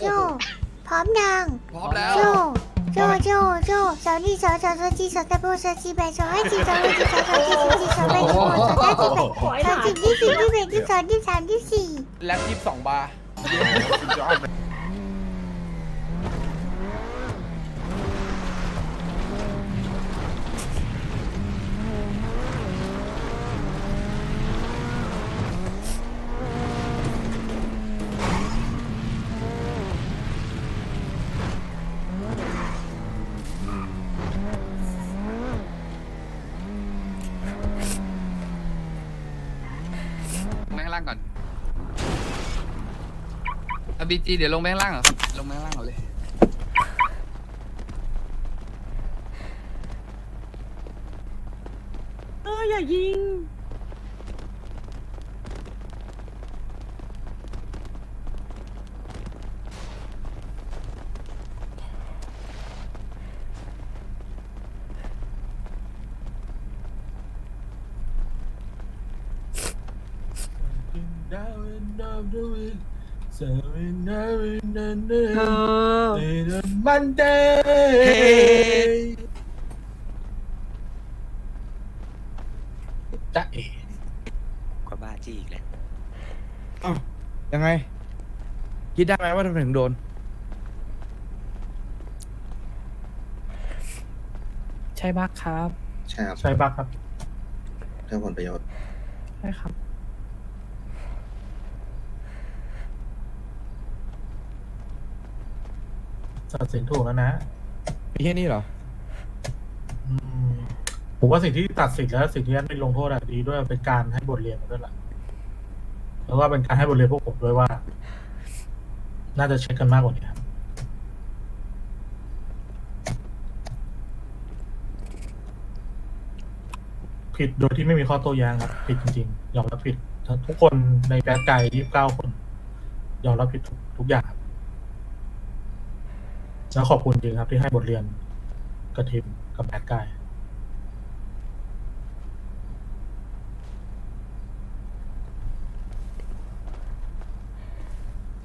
โจ พร้อมยังพร้อมแล้ว โจ โจ โจ โจสาวนี่สาวสาวสาวจีสาวตะโบสาวจีแบสาวให้จีสาวให้จีสาวสาวจีสาวจีสาวแบสาวสาวจีแบสาวจีที่สี่ที่แบที่สองที่สามที่สี่แล็บยี่สิบสองบาร์ บีจีเดี๋ยวลงไปข้างล่างเหรอครับลงไปข้างล่างก่อนเลยเอออย่ายิง เธอ มันเดจะเอ๋ก็บ้าจี้อีกแล้วยังไง คิดได้ไหมว่าทำไมถึงโดน ใช่บักครับใช่ครับใช่ปะครับ เพื่อผลประโยชน์ ใช่ครับ ตัดสินถูกแล้วนะมีแค่นี้เหรอ อืมผมว่าสิ่งที่ตัดสินแล้วสิ่งที่ไม่ลงโทษอะดีด้วยเป็นการให้บทเรียนด้วยล่ะแล้วว่าเป็นการให้บทเรียนพวกผมด้วยว่า น่าจะเช็คกันมากกว่านี้ครับผิดโดยที่ไม่มีข้อโต้แย้งครับผิดจริงๆยอมรับผิดทุกคนในแบดไกยี่สิบเก้าคนยอมรับผิดทุกทุกอย่างครับ แล้วขอบคุณจริงครับที่ให้บทเรียนกับทีมกับแบดไก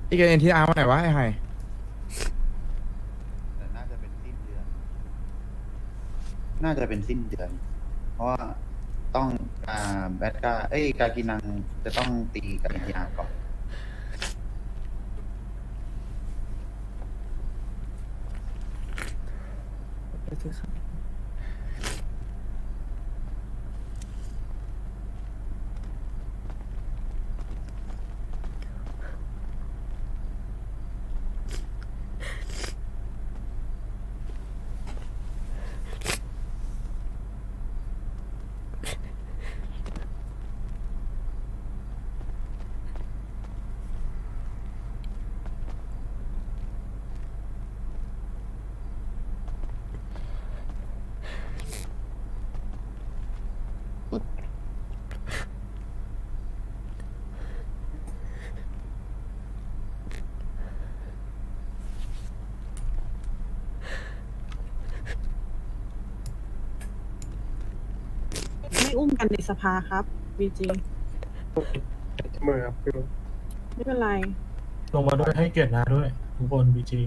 อีกเอ็นที่อาร์มาไหนวะไอ้ไฮแต่น่าจะเป็นสิ้นเดือน น่าจะเป็นสิ้นเดือน เพราะว่าต้องอ่าแบทกาเอ้ยกากินังจะต้องตีกับอินเดียก่อน ไม่ อุ้มกันในสภาครับวีจีมือครับ ไม่เป็นไร ลงมาด้วยให้เกียรตินาด้วย ทุกคนบีจี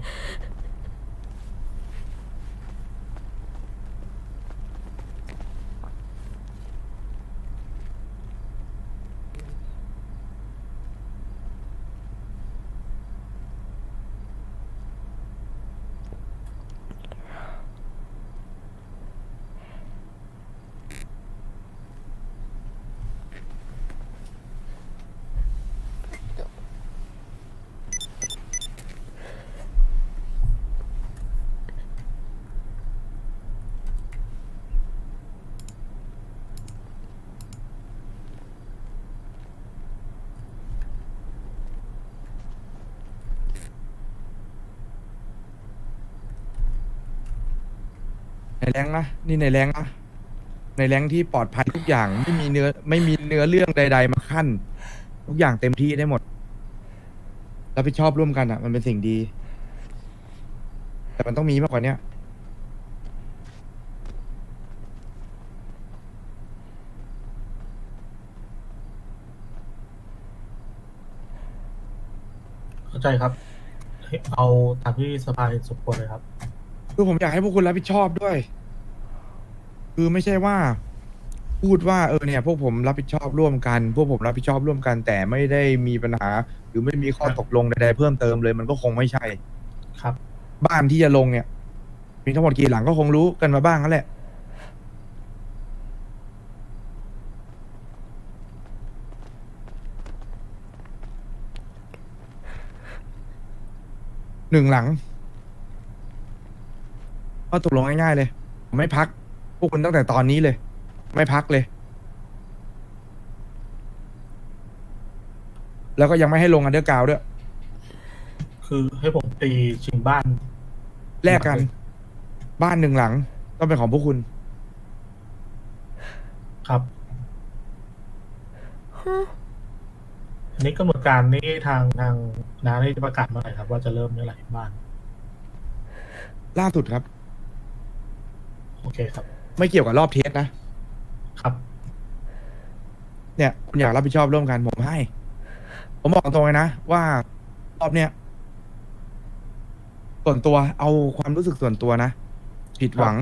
แรงนะนี่ในแรงนะในแรงที่ปลอดภัยทุกอย่างไม่มีเนื้อไม่มีเนื้อเรื่องใด ๆ มาขั้น ทุกอย่างเต็มที่ได้หมดรับผิดชอบร่วมกันอะ มันเป็นสิ่งดี แต่มันต้องมีมากกว่าเนี้ยเข้าใจครับให้เอาตามที่สภาเห็นสมควรเลยครับ คือผมอยากให้พวกคุณรับผิดชอบด้วย คือไม่ใช่ว่า พูดว่าเออเนี่ยพวกผมรับผิดชอบร่วมกัน พวกผมรับผิดชอบร่วมกัน แต่ไม่ได้มีปัญหา หรือไม่มีข้อตกลงใดๆเพิ่มเติมเลยมันก็คงไม่ใช่ ครับ บ้านที่จะลงเนี่ย มีทั้งหมดกี่หลังก็คงรู้กันมาบ้างนั่นแหละ หนึ่งหลังก็ตกลงง่ายๆเลยผมไม่พัก พวกคุณตั้งแต่ตอนนี้เลย ไม่พักเลย แล้วก็ยังไม่ให้ลงอันเดอร์กราวด์ด้วย คือให้ผมตีชิงบ้านแลกกัน บ้านหนึ่งหลัง ต้องเป็นของพวกคุณ ครับอันนี้กำหนดการนี้ทางทางน้าได้ประกาศเมื่อไหร่ครับ ว่าจะเริ่มเมื่อไหร่บ้าน ล่าสุดครับ โอเคครับ ไม่เกี่ยวกับรอบเทสนะ ครับ เนี่ยคุณอยากรับผิดชอบร่วมกันผมให้ ผมบอกตรงเลยนะ ว่ารอบเนี้ยส่วนตัวเอาความรู้สึกส่วนตัวนะ ผิดหวัง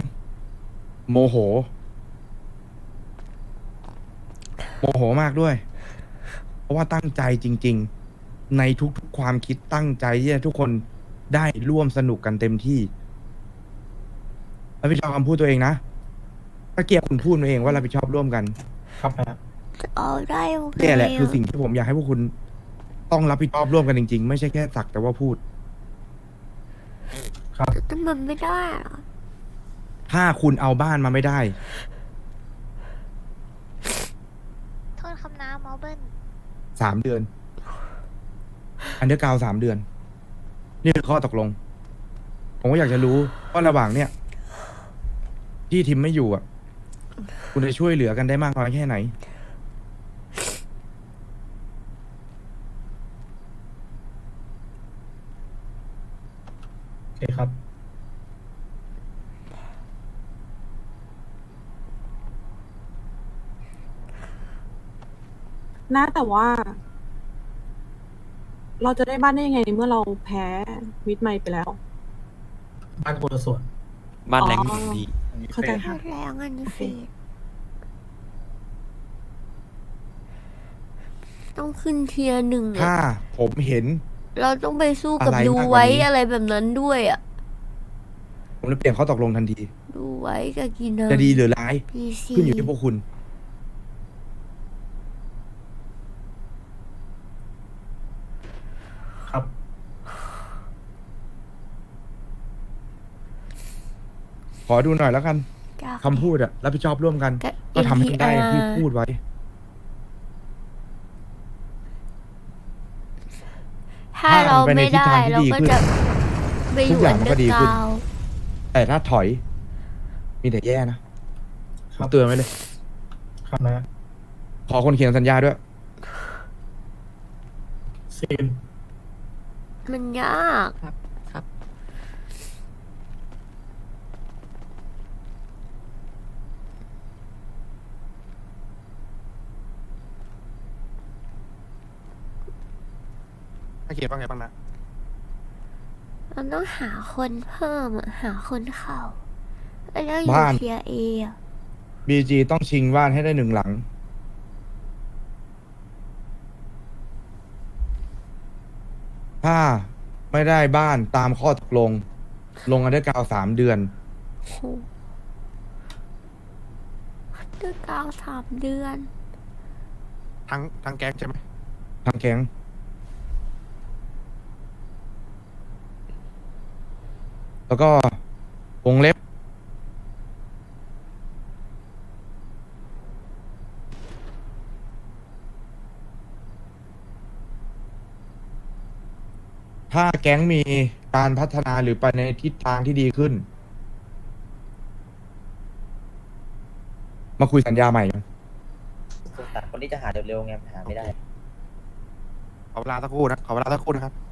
โมโห โมโหมากด้วย เพราะว่าตั้งใจจริง ๆ ในทุกๆความคิดตั้งใจที่จะทุกคนได้ร่วมสนุกกันเต็มที่รับผิดชอบคำพูดตัวเองนะ ตะเกียบคุณพูดมาเองว่ารับผิดชอบร่วมกันครับนะเอาได้โอเคเนี่ยแหละคือสิ่งที่ผมอยากให้พวกคุณ ต้องรับผิดชอบร่วมกันจริงๆ ไม่ใช่แค่สักแต่ว่าพูด ครับ แต่มันไม่ได้เหรอถ้าคุณเอาบ้านมาไม่ได้ โทษคำน้ำมอเบิ้ลสามเดือน อันเดอร์กราวสามเดือน นี่คือข้อตกลง ผมก็อยากจะรู้ว่าระหว่างเนี่ย ที่ทิมไม่อยู่อะ คุณจะช่วยเหลือกันได้มากน้อยแค่ไหน โอเคครับ นะแต่ว่า เราจะได้บ้านได้ยังไงในเมื่อเราแพ้มิดไมค์ไปแล้ว บ้านคนละส่วน บ้านแรงอ๋อ ดี เข้าใจค่ะ แรงอันนี้สิต้องขึ้นเทียร์หนึ่งอะถ้าผมเห็น เราต้องไปสู้กับอะไรดูมากกว่าไว้นี้ อะไรแบบนั้นด้วยอะ ผมจะเปลี่ยนข้อตกลงทันที ดูไว้กับกินเนอจะดีหรือร้าย พีซีขึ้นอยู่ที่พวกคุณ ขอดูหน่อยแล้วกันจากคำพูดอะรับผิดชอบร่วมกันกับก็ทำให้ได้อย่างที่ NTR พูดไว้ ถ้าเราไม่ได้ถ้ามันไปในทิศทางที่เราดีก็ขึ้นจะไปอทุยู่กอย่าอังนมันเดก็อดีร์กขึ้นราวแต่ถ้าถอย มีแต่แย่นะครับเตือนไว้เลย ครับนะขอคนเขียนสัญญาด้วย ซีนมันยาก ครับ ครับถ้าเขียนว่าไงบ้างนะเราต้องหาคนเพิ่มอะหาคนเข้าแล้วอยู่บ้าน เทียร์เออะบีจีต้องชิงบ้านให้ได้หนึ่งหลัง ถ้าไม่ได้บ้านตามข้อตกลง ลงอันเดอร์กราวสามเดือน โหอันเดอร์กราวสามเดือน ทั้งทั้งแก๊งใช่ไหมทั้งแก๊ง แล้วก็วงเล็บ ถ้าแก๊งมีการพัฒนาหรือไปในทิศทางที่ดีขึ้น มาคุยสัญญาใหม่กันสงสารคนที่จะหาเร็วๆไงหาไม่ได้ ขอเวลาสักครู่นะ ขอเวลาสักครู่นะครับ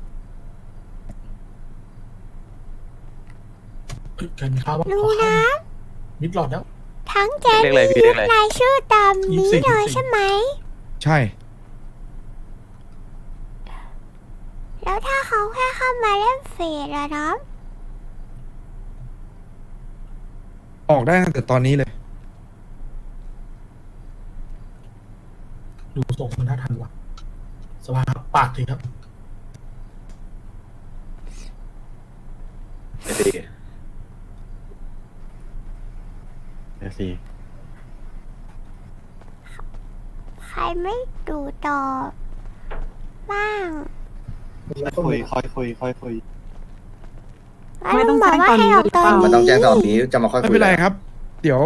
เอ้ยแกมีข้าวบ้างรู้ขอข้าวนะหน่อยมิดหลอดแล้ว ทั้งแกเรียกอะไรพี่เรียกอะไรรายชื่อตามนี้ยี่สิบเลยยี่สิบใช่ไหม ใช่ แล้วถ้าเขาเขาแค่เข้ามาเล่นเฟซอะนะออกได้ตั้งแต่ตอนนี้เลย ดูส่งมันน่าทันวะสภาครับปากทีครับเอซี เอซีใครไม่ดูต่อบ้างค่อยคุยค่อยคุยค่อยคุย ไม่ต้องบอกว่าแจ้งตอนนี้ให้ออกตอนหรือเปล่า มันต้องแจ้งตอนนี้นี้จะมาค่อยไม่คุยเป็นไรครับ เดี๋ยว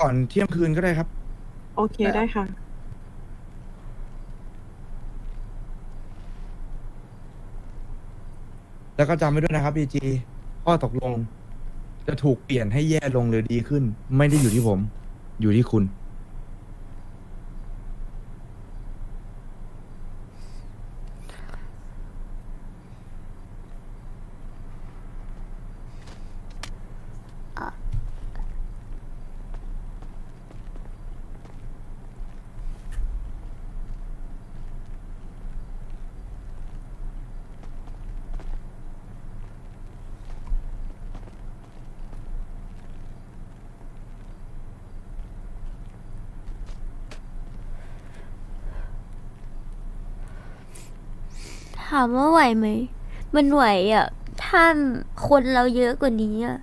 ก่อนเที่ยงคืนก็ได้ครับ โอเคได้ค่ะ แล้วก็จำไว้ด้วยนะครับ BG ข้อตกลง จะถูกเปลี่ยนให้แย่ลงหรือดีขึ้น ไม่ได้อยู่ที่ผม อยู่ที่คุณ ถามว่าไหวไหม มันไหวอะ ถ้าคนเราเยอะกว่านี้อะ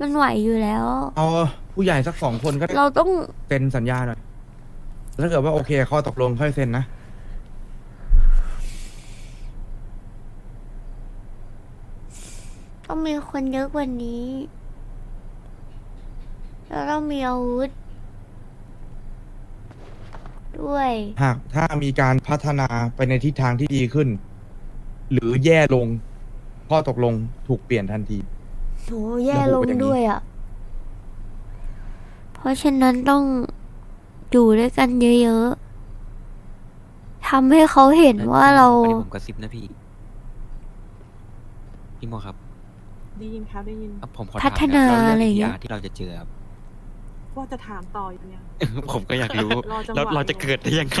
มันไหวอยู่แล้ว เอาผู้ใหญ่สักสองคนก็ได้เราต้องเซ็นสัญญาหน่อยถ้าเกิดว่าโอเคข้อตกลงค่อยเซ็นนะ ต้องมีคนเยอะกว่านี้ เราต้องมีอาวุธ ด้วย หากถ้ามีการพัฒนาไปในทิศทางที่ดีขึ้น หรือแย่ลง ข้อตกลงถูกเปลี่ยนทันที โหแย่ระลบุงเป็นอย่างนี้ด้วยอะ เพราะฉะนั้นต้องอยู่ด้วยกันเยอะๆทำให้เขาเห็นว่าเรา อันนี้ผมกระซิบนะพี่ พี่โมครับได้ยินครับได้ยิน อะผมขอพัถามฒนาแล้วอะไรเรื่อย่างเงี้อยที่เราจะเจอครับ ว่าจะถามต่ออยู่เนี่ยผมก็อยากรู้ รอจังหวะ แล้วเราจะอยู่เกิดได้ยังไง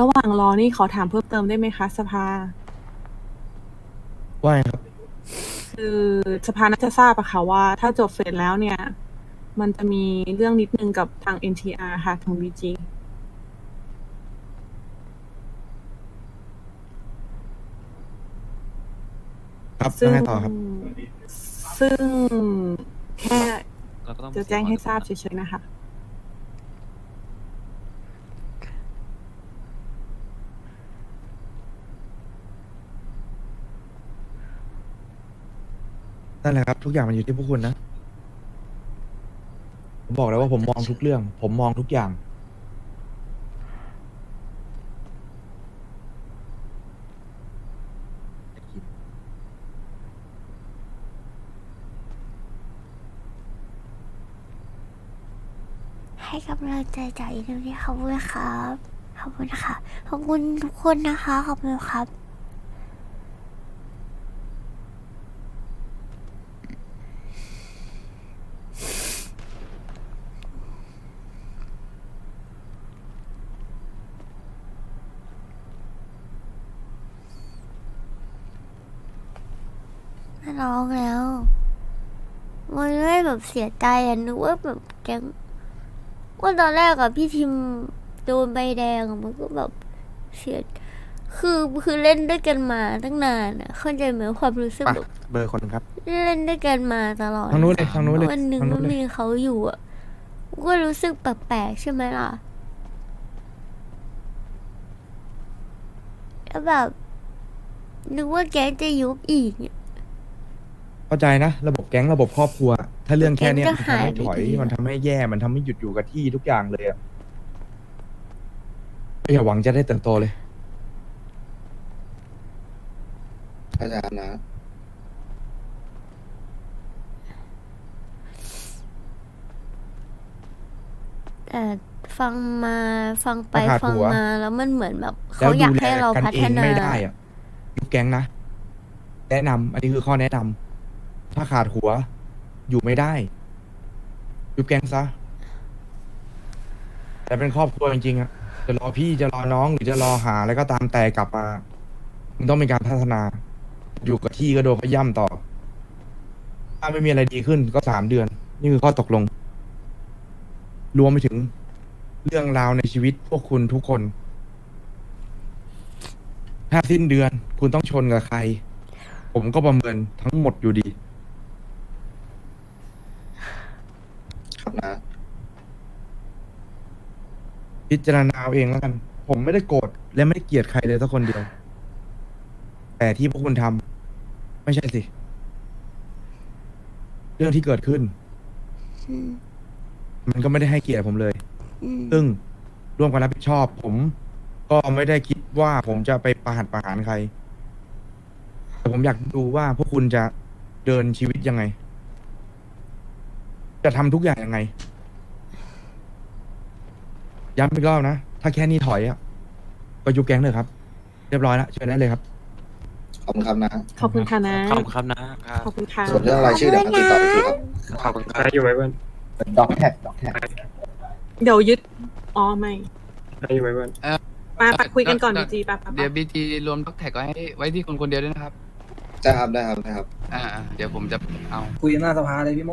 ระหว่างรอนี่ขอถามเพิ่มเติมได้ไหมคะ สภา ว่าไงครับ คือสภาน่าจะทราบอะค่ะว่าถ้าจบเฟสแล้วเนี่ย มันจะมีเรื่องนิดนึงกับทาง NTR ค่ะทาง BG ครับซึ่แล้วงไงต่อครับ ซึ่งแค่เราก็ต้องจะแจ้งให้ทราบเสีเฉยๆนะคะ นั่นแหละครับ ทุกอย่างมันอยู่ที่พวกคุณนะ ผมบอกแล้วว่าผมมองทุกเรื่อง ผมมองทุกอย่าง ลังใจจากอีกทีขอบคุณครับ ขอบคุณค่ะ ขอบคุณทุกคนนะคะ ขอบคุณครับไม่ร้องแล้ว มันไม่แบบเสียใจอะนึกว่าแบบแกง ว่าตอนแรกอะพี่ทิมโดนใบแดงอะมันก็แบบเสียคือคือเล่นด้วยกันมาตั้งนานอะเข้าใจไหมความรู้สึกไปแบบเบอร์คนครับ เล่นด้วยกันมาตลอด ทางนู้นเลยทางนู้นเลยวันหนึ่งทางนู้ก็นเลยมีเขาอยู่อะก็รู้สึกแปลกๆใช่ไหมล่ะแล้วแบบนึกว่าแกจะยุบอีกเนี่ย เข้าใจนะ ระบบแก๊งระบบครอบครัว ถ้าเรื่องแค่เนี้ยแก๊มันงก็ทำให้หายไปถอยดี มันทำให้แย่มันทำให้หยุดอยู่กับที่ทุกอย่างเลยอะอย่าหวังจะได้เติบโตเลยอาจารย์นะ แต่ฟังมาฟังไปถ้าขาดฟังหัว มาแล้วมันเหมือนแบบแล้เขาวอยากดูแลให้เรากันพัเอฒงนาไม่ได้อะยุบแก๊งนะ แนะนำอันนี้คือข้อแนะนำ ถ้าขาดหัว อยู่ไม่ได้ยุบแกงซะ แต่เป็นครอบครัวจริงๆอะจะรอพี่จะรอน้องหรือจะรอหาอะไรก็ตามแต่กลับมามันต้องมีการพัฒนา อยู่กับที่ก็โดนขย่ำต่อ ถ้าไม่มีอะไรดีขึ้นก็สามเดือน นี่คือข้อตกลง รวมไปถึง เรื่องราวในชีวิตพวกคุณทุกคน ถ้าสิ้นเดือนคุณต้องชนกับใคร ผมก็ประเมินทั้งหมดอยู่ดี ครับนะ พิจารณาเอาเองแล้วกัน ผมไม่ได้โกรธและไม่ได้เกลียดใครเลยสักคนเดียว แต่ที่พวกคุณทำไม่ใช่สิ เรื่องที่เกิดขึ้น อืมมันก็ไม่ได้ให้เกียรติผมเลย อืมซึ่งร่วมกันรับผิดชอบ ผมก็ไม่ได้คิดว่าผมจะไปประหัตประหารใคร แต่ผมอยากดูว่าพวกคุณจะเดินชีวิตยังไง จะทำทุกอย่างยังไง ย้ำอีกรอบนะ ถ้าแค่นี้ถอยอะก็ยุบแก๊งเลยครับ เรียบร้อยแล้วเชิญได้เลยครับ ขอบคุณครับนะขอบคุณค่ะนะ ขอบคุณครับนะขอบคุณค่ะ ส่วนเรื่องรายชื่อเดี๋ยวมาติดต่ออีกทีครับขอบคุณครับได้อยู่ไว้เพื่อนดอกแท็กดอกแท็กเดี๋ยวยึด อ๋อไม่ได้อยู่ไว้เพื่อนมาไปคุยกันก่อนเดี๋บียวจีไปไปไปเดี๋ยวบีจีรวมด็อกแท็กไว้ไว้ที่คนคนเดียวด้วยนะครับ ได้ครับได้ครับได้ครับ อ่าอ่าเดี๋ยวผมจะเอา คุยหน้าสภาเลยพี่โม